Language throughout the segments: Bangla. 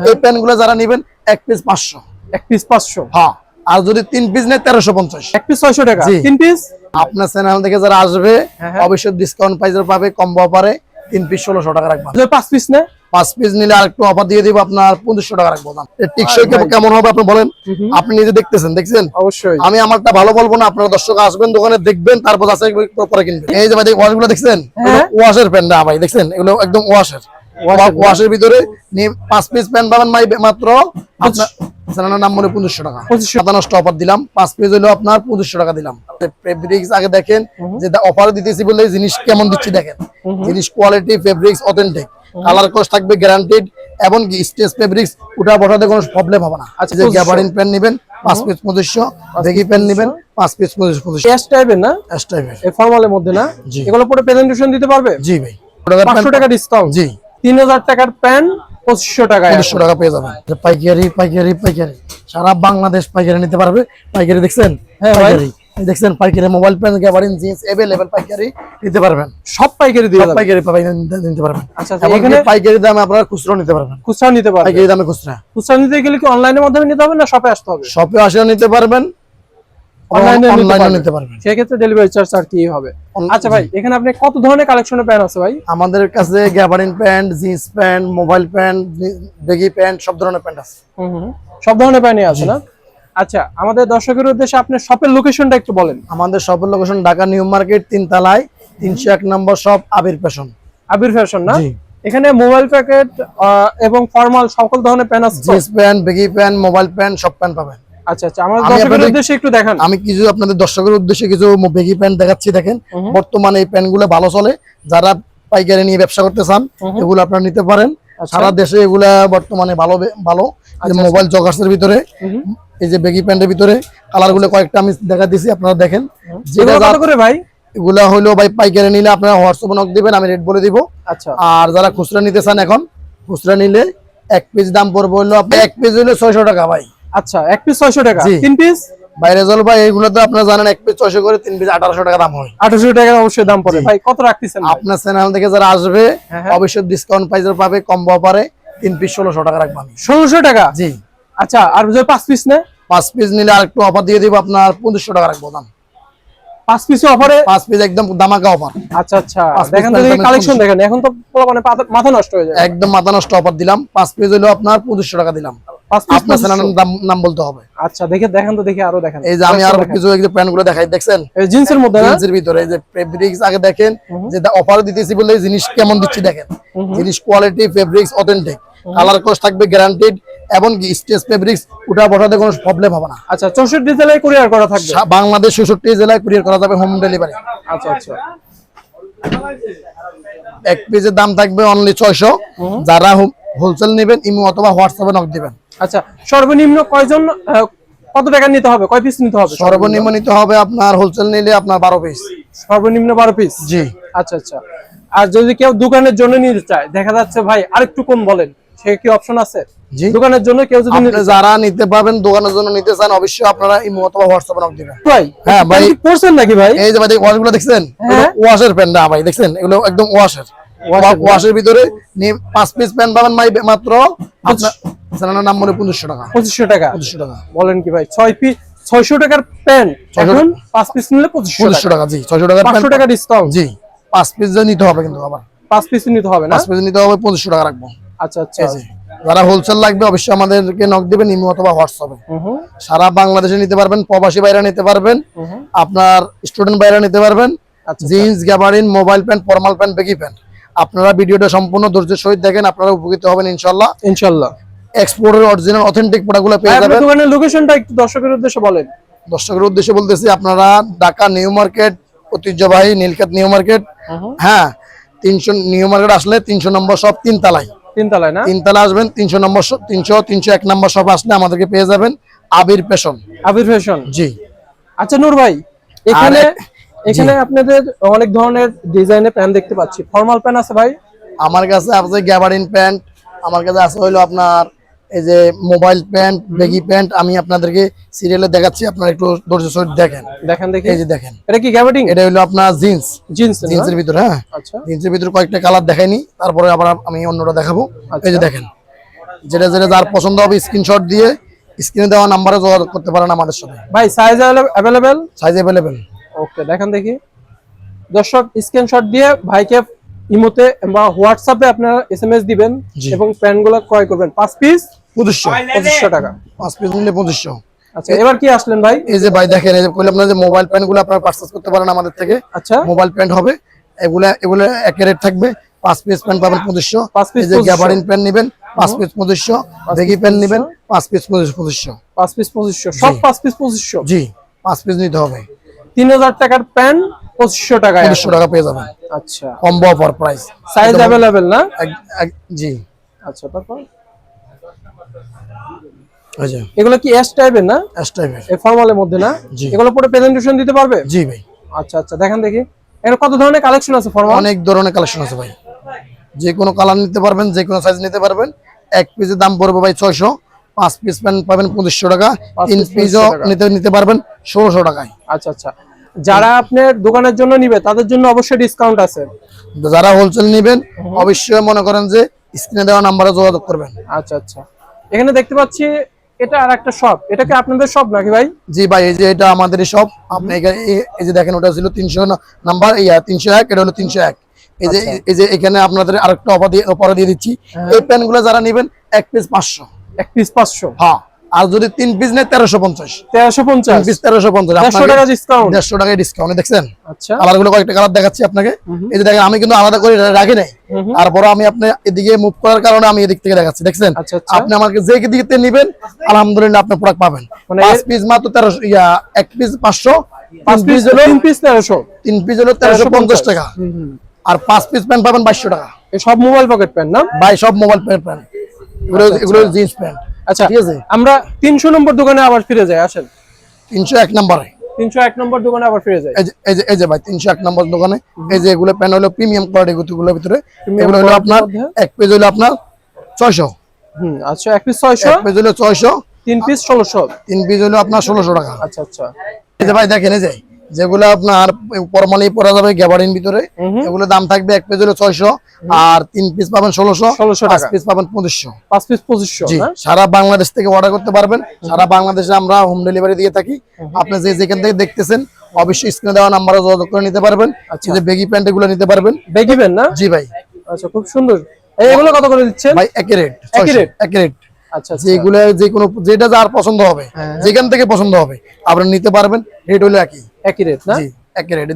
হ্যাঁ। এই প্যান্টগুলো যারা নিবেন এক পিস পাঁচশো। এক পিস পাঁচশো? হ্যাঁ। আর যদি তিন পিস নেয় তেরোশো পঞ্চাশ। এক পিস ছয়শো টাকা? তিন পিস আপনার চ্যানেল থেকে যারা আসবে হ্যাঁ, হ্যাঁ। অবশ্যই ডিসকাউন্ট প্রাইসে পাবে কম্বো পারে তিন পিস ষোলোশো টাকা রাখবেন পাঁচ পিস নে পাঁচ পিস নিলে আরেকটু অফার দিয়ে দিব আপনার পঁচিশশো টাকা রাখব দাম। টিকসই কেমন হবে আপনি বলেন? আপনি নিজে দেখতেছেন দেখছেন? অবশ্যই। আমি আমারটা ভালো বলব না আপনারা দর্শক আসবেন দোকানে দেখবেন তারপর আছে পরে কিনবেন। এই যে ভাই ওয়াশগুলো দেখছেন। ওয়াশের প্যান্ট ভাই দেখছেন? এগুলো একদম ওয়াশের ওয়াশের ভিতরে পাঁচ পিস প্যান্ট পাবেন মাত্র আপনার নাম বলে পঁচিশশো টাকা। 2500 সাতান্ন অফার দিলাম পাঁচ পিস হলো আপনার পঁচিশশো টাকা দিলাম। ফেব্রিক্স আগে দেখেন যে অফার দিতেছি বলে জিনিস কেমন দিচ্ছি দেখেন। জিনিস quality fabrics authentic colour course থাকবে গ্যারান্টিড এবং স্টেজ ফেব্রিক্স উঠা বসাতে কোনো প্রবলেম হবে না। আচ্ছা, যে 2500 গ্যাবারিন পেন নেবেন পাঁচ পিস পঁচিশশো বেগি পেন নেবেন পাঁচ পিস পঁচিশ পঁচিশশো। ক্যাশ টাইপের না? টাইপের এই ফর্মালের মধ্যে না। এগুলো পরে প্রেজেন্টেশন দিতে পারবে? জি ভাই। পাঁচশো টাকা ডিসকাউন্ট জি। তিন হাজার টাকার প্যান পঁচিশশো টাকায় পঁচিশশো টাকা পেয়ে যাবেন। পাইকারি পাইকারি পাইকারি। সারা বাংলাদেশ পাইকারি নিতে পারবে। পাইকারি দেখছেন? হ্যাঁ ভাই। পাইকারি। দেখছেন পাইকারি mobile pant gabardine jeans available পাইকারি নিতে পারবেন। সব পাইকারি দিয়ে পাইকারি পাইকারি নিতে- পারবেন। আচ্ছা, আচ্ছা, এখানে- পাইকারি দামে আপনারা খুচরো নিতে পারবেন। খুচরা নিতে পারবে পাইকারি দামে খুচরা। খুচরা নিতে গেলে কি অনলাইনের মাধ্যমে নিতে হবে না শপে আসতে হবে? শপে আসেও নিতে পারবেন। অনলাইনে অনলাইনে নিতে নিতে পারবেন। সেক্ষেত্রে ডেলিভারি চার্জ আর কি হবে? আচ্ছা ভাই এখানে আপনি কত ধরনের কালেকশনের প্যান আছে ভাই? আমাদের কাছে gabardine pant jeans pant mobile pant baggy pant সব ধরনের প্যান্ট আছে। সব ধরনের আছে না? আচ্ছা আমাদের দর্শকের উদ্দেশ্যে আপনার শপের লোকেশনটা একটু বলেন। আমাদের শপের লোকেশন ঢাকা নিউ মার্কেট তিন তলায় তিনশো এক নম্বর shop Abir fashion Abir fashion না? এখানে মোবাইল প্যাকেট এবং ফর্মাল সকল ধরনের প্যান আছে jeans pant baggy pant mobile pant সব প্যান্ট পাবেন। আচ্ছা আচ্ছা দর্শকের উদ্দেশ্যে একটু দেখান। আমি কিছু আপনাদের দর্শকের উদ্দেশ্যে কিছু বেগি প্যান্ট দেখাচ্ছি দেখেন। বর্তমানে এই ভালো চলে। যারা পাইকারি নিয়ে ব্যবসা করতে চান এগুলো আপনারা নিতে পারেন। আচ্ছা। সারা দেশে এগুলা বর্তমানে ভালো ভালো। মোবাইল জগার্সের ভিতরে এই যে বেগি প্যান্টের ভিতরে কালারগুলো কয়েকটা আমি দেখা দিছি আপনারা দেখেন। যেটা করে ভাই? এগুলা হলো ভাই পাইকারি নিলে আপনারা হোয়াটসঅ্যাপে নক দিবেন আমি রেট বলে দিব। আচ্ছা। আর যারা খুচরা নিতে চান এখন খুচরা নিলে এক পিস দাম পড়বে হলো আপনি এক পিস হলো ছয়শো টাকা ভাই। আচ্ছা এক পিস ছয়শো টাকা। তিন পিস বাইরে জল ভাই এইগুলো তো আপনারা জানেন এক পিস ছয়শো করে তিন পিস আঠারোশো টাকা দাম হয়। আঠারোশো টাকার অবশ্যই দাম পড়ে। ভাই কত রাখতেছেন আপনার চ্যানেল থেকে যারা আসবে হ্যাঁ। অবশ্যই ডিসকাউন্ট প্রাইসে পাবে কম্বো পারে তিন পিস ষোলোশো টাকা রাখব আমি। ষোলোশো টাকা? জি। আচ্ছা আর যদি পাঁচ পিস নেয়? পাঁচ পিস নিলে আরেকটু অফার দিয়ে দিব আপনার পঁচিশশো টাকা রাখব দাম। পাঁচ পিসে অফারে পাঁচ পিস একদম দামাকা অফার আচ্ছা আচ্ছা। দেখেন তো কালেকশন দেখেন এখন তো মানে মাথা নষ্ট হয়ে যায়। একদম মাথা নষ্ট অফার দিলাম পাঁচ পিস হলো আপনার পঁচিশশো টাকা দিলাম। আপনার নাম বলতে হবে। আচ্ছা দেখে দেখেন তো দেখে আরও দেখেন। এই যে আমি আরও কিছু এই যে প্যান্টগুলো দেখাই দেখছেন? জিন্সের মধ্যে জিন্সের ভিতরে এই যে ফেব্রিক্স আগে দেখেন যে অফার দিতেছি বলে জিনিস কেমন দিচ্ছি দেখেন। জিনিস কোয়ালিটি ফেব্রিক্স অথেন্টিক কালার থাকবে গ্যারান্টিড এবং স্টেজ ফেব্রিক্স উঠা বসাতে কোনো প্রবলেম হবে না। আচ্ছা চৌষট্টি জেলায় কুরিয়ার করা থাকবে? বাংলাদেশ জেলায় কুরিয়ার করা যাবে হোম ডেলিভারি আচ্ছা আচ্ছা। এক পিসের দাম থাকবে অনলি ছয়শো। যারা হোলসেল নেবেন ইমো অথবা হোয়াটসঅ্যাপে নক দিবেন। আচ্ছা সর্বনিম্ন কয়জন কত টাকা নিতে হবে? কয় পিস নিতে হবে? সর্বনিম্ন নিতে হবে আপনার হোলসেল নিলে আপনার বারো পিস সর্বনিম্ন বারো পিস জি। আচ্ছা আচ্ছা। আর যদি কেউ দোকানের জন্য নিতে চায় দেখা যাচ্ছে ভাই আরেকটু কম বলেন সে কি অপশন আছে? জি। দোকানের জন্য কেউ যদি যারা নিতে পারবেন দোকানের জন্য নিতে চান অবশ্যই আপনারা ইমো অথবা হোয়াটসঅ্যাপে নক দিবেন। ভাই হ্যাঁ, ভাই। আপনি কি পড়ছেন নাকি ভাই? এই যে ভাই ওয়াশগুলো দেখছেন? হ্যাঁ। ওয়াশের প্যান্ট না ভাই দেখছেন? এগুলো একদম ওয়াশের ওয়াশের ভিতরে পাঁচ পিস প্যান্ট পাবেন মাত্র আপনার নাম মনে পঁচিশশো টাকা। পঁচিশশো টাকা। পঁচিশশো টাকা। বলেন কি ভাই ছয় পিস ছয়শো টাকার প্যান্ট এখন পাঁচ পিস নিলে পঁচিশশো টাকা। জি ছয়শো টাকা পাঁচশো টাকা ডিসকাউন্ট জি পাঁচ পিস নিতে হবে কিন্তু আবার। পাঁচ পিস নিতে হবে না? পাঁচ পিস নিতে হবে পঁচিশশো টাকা রাখব। আচ্ছা আচ্ছা। যারা হোলসেল লাগবে অবশ্যই আমাদেরকে নক দিবেন ইমো অথবা হোয়াটসঅ্যাপে সারা বাংলাদেশে নিতে পারবেন প্রবাসী বাইরে নিতে পারবেন। আপনার স্টুডেন্ট বাইরে নিতে পারবেন। Jeans gabardine mobile pant formal pant baggy pant আপনারা ভিডিওটা সম্পূর্ণ ধৈর্যের সহিত দেখেন আপনারা উপকৃত হবেন ইনশাল্লাহ ইনশাল্লাহ এক্সপোর্টের অরিজিনাল অথেন্টিক প্রোডাক্টগুলো পেয়ে যাবেন। দোকানের লোকেশনটা একটু দর্শকের উদ্দেশ্যে বলেন। দর্শকের উদ্দেশ্যে বলতেছি আপনারা ঢাকা নিউ মার্কেট ঐতিহ্যবাহী নীলক্ষেত নিউ মার্কেট। হ্যাঁ তিনশো নিউ মার্কেট আসলে তিনশো নম্বর সব তিন তালায় তিনতলায় না? তিনতলা আসবেন তিনশো নম্বর তিনশো তিনশো এক নম্বর সব আসলে আমাদেরকে পেয়ে যাবেন আবির পেশন আবির ফ্যাশন জি। আচ্ছা নূর ভাই এখানে এখানে আপনাদের অনেক ধরনের ডিজাইনের প্যান্ট দেখতে পাচ্ছি। ফর্মাল প্যান্ট আছে ভাই? আমার কাছে আছে গ্যাবারিন প্যান্ট আমার কাছে আছে হলো আপনার এই যে মোবাইল প্যান্ট বেগি প্যান্ট আমি আপনাদেরকে সিরিয়ালে দেখাচ্ছি আপনারা একটু ধৈর্য সহিত দেখেন। দেখেন দেখি। এই যে দেখেন। এটা কি গ্যাবার্ডিং এটা হলো আপনার জিন্স। জিন্স জিন্সের ভিতর হ্যাঁ। আচ্ছা। জিন্সের ভিতর কয়েকটা কালার দেখাইনি তারপরে আবার আমি অন্যটা দেখাবো। এই যে দেখেন। যেটা যেটা যার পছন্দ হবে স্ক্রিনশট দিয়ে স্ক্রিনে দেওয়া নাম্বারে যোগাযোগ করতে পারেন আমাদের সাথে। ভাই size available size available okay দেখেন দেখি। দর্শক স্ক্রিনশট দিয়ে ভাইকে ইমোতে বা হোয়াটসঅ্যাপে আপনারা এসএমএস দিবেন। এবং প্যান্টগুলো ক্রয় করবেন। পাঁচ পিস পঁচিশশো। পঁচিশশো টাকা। পাঁচ পিস নিলে পঁচিশশো। আচ্ছা এবার কি আসলেন ভাই? এই যে ভাই দেখেন এই যে কইলাম না যে মোবাইল প্যান্টগুলো আপনারা পারচেস করতে পারেন আমাদের থেকে। আচ্ছা। মোবাইল প্যান্ট হবে। এগুলা এগুলো এক রেট থাকবে। পাঁচ পিস প্যান্ট পাবেন পঁচিশশো। পাঁচ piece এই যে 2500 গ্যাবারিন প্যান্ট নেবেন পাঁচ পিস পঁচিশশো। বেগি প্যান্ট নেবেন পাঁচ পিস পঁচিশশো। পাঁচ পিস পঁচিশশো। সব পাঁচ পিস পঁচিশশো? জি পাঁচ পিস নিতে হবে। তিন হাজার টাকার প্যান্ট পঁচিশশো টাকায় পঁচিশশো টাকা পেয়ে যাবেন। আচ্ছা। Combo offer price size available না? জি। আচ্ছা তারপর? এগুলো কি এস টাইপের না? এস টাইপের ফর্মালের মধ্যে না। এগুলো পরে প্রেজেন্টেশন দিতে পারবে? জি ভাই। আচ্ছা আচ্ছা দেখেন দেখি। এখানে কত ধরনের কালেকশন আছে ফর্মাল অনেক ধরনের কালেকশন আছে ভাই। যে কোনো কালার নিতে পারবেন যে কোনো সাইজ নিতে পারবেন। এক পিসের দাম পড়বে ভাই ছয়শো। পাঁচ পিস প্যান্ট পাবেন পঁচিশশো টাকা তিন পিসও নিতে নিতে পারবেন ষোলোশো টাকায়। আচ্ছা আচ্ছা। যারা আপনার দোকানের জন্য নিবে তাদের জন্য অবশ্যই ডিসকাউন্ট আছে। যারা হোলসেল নেবেন অবশ্যই মনে করেন যে স্ক্রিনে দেওয়া নাম্বারে যোগাযোগ করবেন। আচ্ছা আচ্ছা। এখানে দেখতে পাচ্ছি এটা আর একটা শপ এটা কি আপনাদের শপ নাকি ভাই? জি ভাই এই যে এটা আমাদের সব আপনি এই- যে দেখেন ওটা ছিল তিনশো নাম্বার এই তিনশো এক এটা হলো তিনশো এক। এই যে আচ্ছা। এই যে এখানে আপনাদের আরেকটা অফার দিয়ে অফার দিয়ে দিচ্ছি। হ্যাঁ। এই প্যান্টগুলো যারা নেবেন এক পিস পাঁচশো। এক পিস পাঁচশো। হ্যাঁ আর যদি তিন পিস নেয় তেরোশো পঞ্চাশ। তেরোশো পঞ্চাশ। পিস তেরোশো পঞ্চাশ। টাকা ডিসকাউন্ট দেড়শো টাকায় ডিসকাউন্ট দেখছেন? আচ্ছা। কালারগুলো কয়েকটা কালার দেখাচ্ছি আপনাকে। এই যে দেখেন আমি কিন্তু আলাদা করে রাখি নাই। তারপরে আমি আপনি এদিকে মুভ করার কারণে আমি এদিক থেকে দেখাচ্ছি দেখছেন? আচ্ছা, আচ্ছা। আপনি আমাকে যে দিক নেবেন আলহামদুলিল্লাহ আপনি প্রোডাক্ট পাবেন। মানে পাঁচ পিস মাত্র তেরোশো ইয়া এক পিস পাঁচশো পাঁচ পিস হলো তিন পিস তেরোশো। তিন পিস হলো তেরোশো পঞ্চাশ টাকা। আর পাঁচ পিস প্যান্ট পাবেন বাইশশো টাকা। এই সব মোবাইল পকেট প্যান্ট না? ভাই সব মোবাইল প্যান্ট প্যান্ট এগুলো এগুলো জিন্স প্যান্ট। আচ্ছা ঠিক আছে? আমরা তিনশো নম্বর দোকানে আবার ফিরে যাই আসেন। তিনশো এক নম্বরে। দোকানে আবার ফিরে যাই। এই যে এই যে ভাই তিনশো এক নম্বর দোকানে এই যে এগুলো প্যান্ট হলো প্রিমিয়াম কোয়ালিটি গুলোর ভিতরে এগুলো হলো আপনার এক পেজ হলো আপনার হুম আচ্ছা এক পিস এক পেজ হলো ছয়শো। তিন পিস ষোলোশো? তিন পিস হলো আপনার ষোলোশো টাকা। আচ্ছা আচ্ছা। এই যে ভাই দেখেন এই যে যেগুলো আপনার পরমালি পরা যাবে গ্যাবারিন ভিতরে। এগুলো দাম থাকবে এক পেজ হলো ছয়শো আর তিন পিস পাবেন ষোলোশো 1600 পাঁচ পিস পাবেন পঁচিশশো। পাঁচ পিস পঁচিশশো সারা বাংলাদেশ থেকে অর্ডার করতে পারবেন। সারা বাংলাদেশে আমরা হোম ডেলিভারি দিয়ে থাকি। আপনি যে যেখান থেকে দেখতেছেন অবশ্যই স্ক্রিনে দেওয়া নাম্বারে যোগাযোগ করে নিতে পারবেন। আচ্ছা। যে বেগি প্যান্ট এগুলো নিতে পারবেন। বেগিবেন না? জি ভাই। আচ্ছা খুব সুন্দর। এগুলো কত করে দিচ্ছেন? ভাই একই রেট একই rate? একই রেট যেগুলো যে কোনো যেটা যার পছন্দ হবে হ্যাঁ। যেখান থেকে পছন্দ হবে আপনি নিতে পারবেন। রেট হলো একই। একই রেট না? একই রেট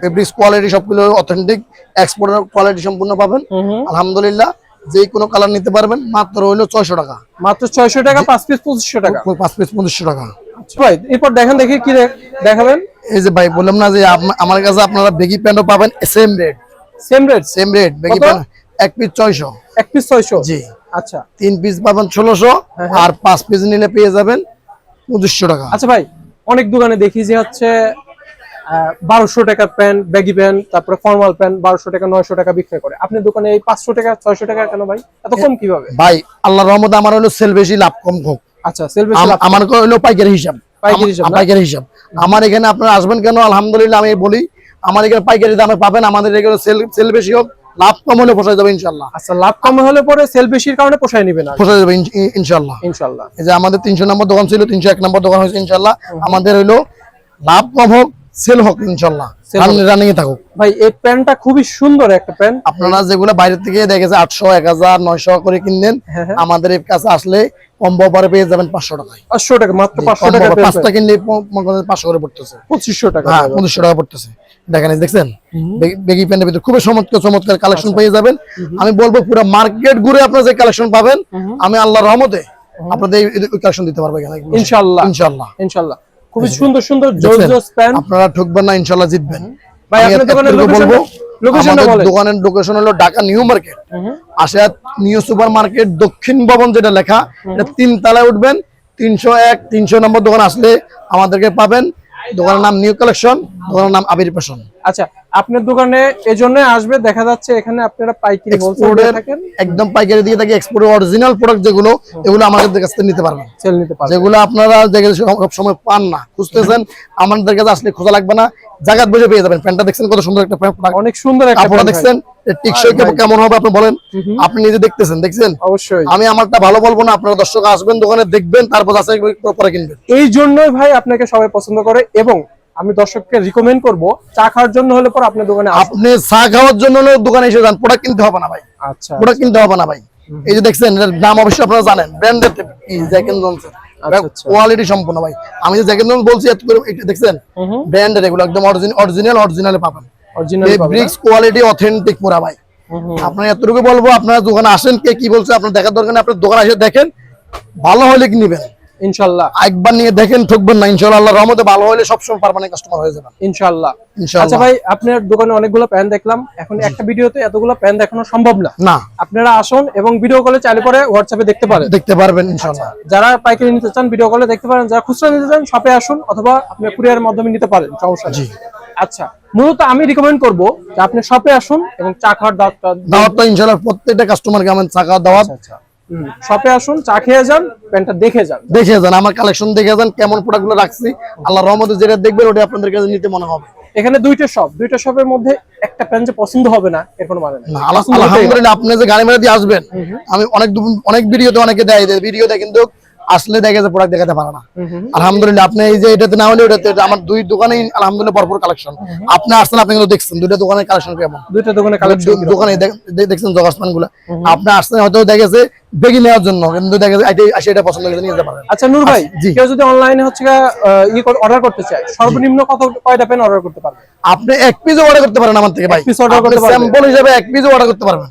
ফেব্রিক্স কোয়ালিটি সবগুলো অথেন্টিক এক্সপোর্টের কোয়ালিটি সম্পূর্ণ পাবেন। হুম হুম। আলহামদুলিল্লাহ যে কোনো কালার নিতে পারবেন মাত্র হইল ছয়শো টাকা। মাত্র ছয়শো টাকা পাঁচ পিস পঁচিশশো টাকা। পাঁচ পিস পঁচিশশো টাকা। আচ্ছা ভাই এরপর দেখেন দেখি কি দেখ- দেখাবেন। এই যে ভাই বললাম না যে আমার কাছে আপনারা বেগি প্যান্টও পাবেন same rate same rate same rate baggy pant এক পিস ছয়শো। এক পিস ছয়শো? জি। আচ্ছা। তিন পিস পাবেন ষোলোশো হ্যাঁ, আর পাঁচ পিস নিলে পেয়ে যাবেন পঁচিশশো টাকা। আচ্ছা ভাই অনেক দোকানে দেখি যে হচ্ছে বারোশো টাকার প্যান্ট ব্যাগি প্যান্ট তারপরে ফর্মাল প্যান্ট বারোশো টাকা নয়শো টাকা বিক্রি করে। আপনি দোকানে এই পাঁচশো টাকা ছয়শো টাকা কেন ভাই? এত কম কীভাবে? ভাই আল্লাহর রহমতে আমার হলো সেল বেশি লাভ কম হোক। আচ্ছা সেল আম- আমার হলো পাইকারি হিসাব। পাইকারি হিসাব পাইকারি হিসাব। আমার এখানে আপনারা আসবেন কেন? আলহামদুলিল্লাহ আমি বলি আমার এখানে পাইকারি দামে পাবেন আমাদের এখানে সেল সেল বেশি হোক। লাভ কম হলে পোষায় যাবে ইনশাল্লাহ আচ্ছা লাভ কম হলে পরে সেল বেশির কারণে পোষায় নিবে না? পোষায় যাবে ইনশাল্লাহ ইনশাল্লাহ এই যে আমাদের তিনশো নম্বর দোকান ছিল তিনশো এক নম্বর দোকান হয়েছে ইনশাল্লাহ আমাদের হলো লাভ কম হোক সেল হোক ইনশাল্লাহ রানিং এ থাকুক। ভাই এই প্যান্টটা খুবই সুন্দর একটা প্যান্ট। আপনারা যেগুলো বাইরে থেকে দেখেছে করে হ্যাঁ, হ্যাঁ। আমাদের এর কাছে আসলে কম্বো পরে পেয়ে যাবেন পাঁচশো টাকায়। পাঁচশো টাকা মাত্র পাঁচশো combo টাকা পাঁচটা কিনলে প- করেন পাঁচশো করে পড়তেছে। পঁচিশশো টাকা হ্যাঁ পঁচিশশো টাকা পড়তেছে। দেখেন দেখছেন? বেগি- বেগি প্যান্টের ভিতরে খুবই চমৎকার চমৎকার কালেকশন। পেয়ে যাবেন। আমি বলব পুরো মার্কেট ঘুরে আপনারা যে কালেকশন পাবেন আমি আল্লাহর রহমতে আপনাদের কালেকশন দিতে পারব ইনশাল্লাহ ইনশাল্লাহ ইনশাল্লাহ খুবই সুন্দর সুন্দর জোস? জোস প্যান্ট। আপনারা ঠকবেন না ইনশাআল্লাহ জিতবেন। ভাই, আপনাদের দোকানে দোকানের এতটুকু বলব আমাদের। দোকানের লোকেশন হলো ঢাকা নিউ মার্কেট। আশা নিউ সুপার মার্কেট দক্ষিণ ভবন যেটা লেখা এটা তিন তলায় উঠবেন তিনশো এক তিনশো নম্বর দোকান আসলে আমাদেরকে পাবেন। দোকানের নাম নিউ কালেকশন দোকানের নাম আবির পেশন আচ্ছা আপনার দোকানে এই জন্য আসবে দেখা যাচ্ছে এখানে আপনারা পাইকারি হোলসেল থাকেন। একদম পাইকারি দিয়ে থাকি এক্সপোর্টের অরিজিনাল প্রোডাক্ট যেগুলো এগুলো আমাদের কাছ থেকে নিতে পারবেন। সেল নিতে পারবেন। যেগুলো আপনারা দেখে সব সময় পান না খুঁজতেছেন আমাদের কাছে আসলে খোঁজা লাগবে না জায়গা বসে পেয়ে যাবেন। প্যান্টটা দেখছেন কত সুন্দর একটা প্যান্ট অনেক সুন্দর একটা ভাই। দেখছেন টিকসই কেমন হবে আপনি বলেন। আপনি নিজে দেখতেছেন দেখছেন? অবশ্যই। আমি আমারটা ভালো বলব না আপনারা দর্শক আসবেন দোকানে দেখবেন তারপর আছে পরে কিনবেন। এই জন্যই ভাই আপনাকে সবাই পছন্দ করে এবং আমি দর্শককে রিকমেন্ড করব চা খাওয়ার জন্য হলে পর আপনার দোকানে আপনি চা খাওয়ার জন্য দোকানে এসে যান প্রোডাক্ট কিনতে হবে না ভাই। আচ্ছা প্রোডাক্ট কিনতে হবে না ভাই। এই যে দেখছেন এর নাম অবশ্যই আপনারা জানেন ব্র্যান্ডের জ্যাক এন্ড জনসন আচ্ছা, আচ্ছা। কোয়ালিটি সম্পূর্ণ ভাই। আমি যে জ্যাক এন্ড জনসন বলছি এত করে এটা দেখছেন? ব্র্যান্ডের এগুলো একদম অরিজিনাল অরিজিনাল অরিজিনালে পাবেন। অরিজিনাল ব্রিক্স কোয়ালিটি অথেন্টিক পুরা ভাই। আপনার এতটুকু বলব আপনারা দোকানে আসেন কে কি বলছে আপনার দেখার দরকার নেই আপনার দোকানে এসে দেখেন ভালো হলে কি নিবেন? ইনশাআল্লাহ। একবার নিয়ে দেখেন ঠকবেন না ইনশাআল্লাহ। আল্লাহর রহমতে ভালো হলে সবসময় পারমানেন্ট কাস্টমার হয়ে যাবেন। ইনশাআল্লাহ। আচ্ছা ভাই আপনার দোকানে অনেকগুলো প্যান দেখলাম। এখন একটা ভিডিওতে এতগুলো প্যান দেখানো সম্ভব না। না। আপনারা আসুন এবং ভিডিও কলে চাইলে পরে হোয়াটসঅ্যাপে দেখতে পারেন। দেখতে পারবেন ইনশাআল্লাহ। যারা পাইকারি নিতে চান ভিডিও কলে দেখতে পারেন। যারা খুচরা নিতে চান শপে আসুন অথবা আপনি কুরিয়ারের মাধ্যমে নিতে পারেন সমস্যা নেই। আচ্ছা মূলত আমি রিকমেন্ড করব যে আপনি শপে আসুন এবং চা খাওয়ার দাওয়াতটা দাওয়াতটা ইনশাআল্লাহ প্রত্যেকটা কাস্টমারকে আমার চাকা দাওয়াত। আচ্ছা। শপে আসুন চা খেয়ে যান প্যান্টটা দেখে যান। দেখে যান আমার কালেকশন দেখে যান কেমন প্রোডাক্টগুলো রাখছি। আল্লাহর রহমতে যেটা দেখবেন ওটা আপনাদের কাছে নিতে মনে হবে। এখানে দুইটা শপ দুইটা শপের মধ্যে একটা প্যান্ট যে পছন্দ হবে না এর কোনো মানে না, আল্লাহ-। আলহামদুলিল্লাহ আপনি যে গাড়ি মেরে দিয়ে আসবেন আমি অনেক অনেক ভিডিওতে অনেকে দেয় ভিডিও ভিডিওতে কিন্তু আসলে দেখে যে প্রোডাক্ট দেখাতে পারে না। হুম হুম। আলহামদুলিল্লাহ আপনি এই যে এটাতে না হলে ওটাতে আমার দুই দোকানেই আলহামদুলিল্লাহ ভরপুর কালেকশন আপনি আসছেন আপনি কিন্তু দেখছেন দুইটা দোকানের কালেকশন কেমন? দুইটা দোকানে কালেকশন দোকানে দেখছেন জগাসমানগুলা আপনি আসছেন হয়তো দেখেছে বেগি নেওয়ার জন্য কিন্তু এটাই- আসে এটা পছন্দ করে নিয়ে যেতে পারেন। আচ্ছা নূর ভাই জি। কেউ যদি অনলাইনে হচ্ছে ই অর্ডার করতে চায় সর্বনিম্ন কত কয়টা পেন অর্ডার করতে পারবে? আপনি এক পিসও অর্ডার করতে পারেন আমার থেকে ভাই। piece order করতে পারবেন? স্যাম্পল হিসেবে এক পিসও অর্ডার করতে পারবেন।